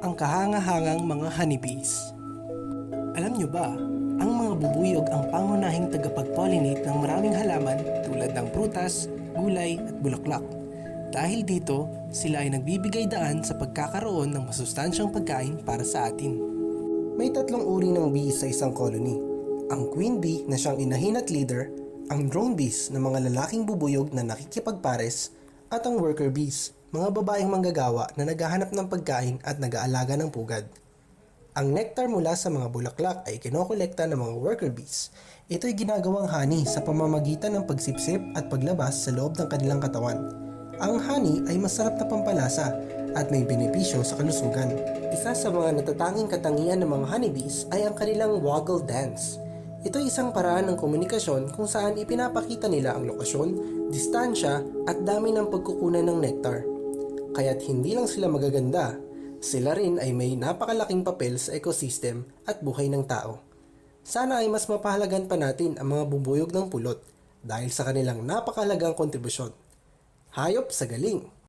Ang kahangahangang mga honeybees. Alam nyo ba, ang mga bubuyog ang pangunahing tagapag-pollinate ng maraming halaman tulad ng prutas, gulay at bulaklak. Dahil dito, sila ay nagbibigay daan sa pagkakaroon ng masustansyang pagkain para sa atin. May tatlong uri ng bees sa isang colony. Ang queen bee na siyang inahin at leader, ang drone bees na mga lalaking bubuyog na nakikipagpares, at ang worker bees, mga babaeng manggagawa na naghahanap ng pagkain at nag-aalaga ng pugad. Ang nectar mula sa mga bulaklak ay kinokolekta ng mga worker bees. Ito'y ginagawang honey sa pamamagitan ng pagsipsip at paglabas sa loob ng kanilang katawan. Ang honey ay masarap na pampalasa at may benepisyo sa kalusugan. Isa sa mga natatanging katangian ng mga honeybees ay ang kanilang waggle dance. Ito ay isang paraan ng komunikasyon kung saan ipinapakita nila ang lokasyon, distansya at dami ng pagkukunan ng nectar. Kaya't hindi lang sila magaganda, sila rin ay may napakalaking papel sa ecosystem at buhay ng tao. Sana ay mas mapahalagan pa natin ang mga bubuyog ng pulot dahil sa kanilang napakalagang kontribusyon. Hayop sa galing!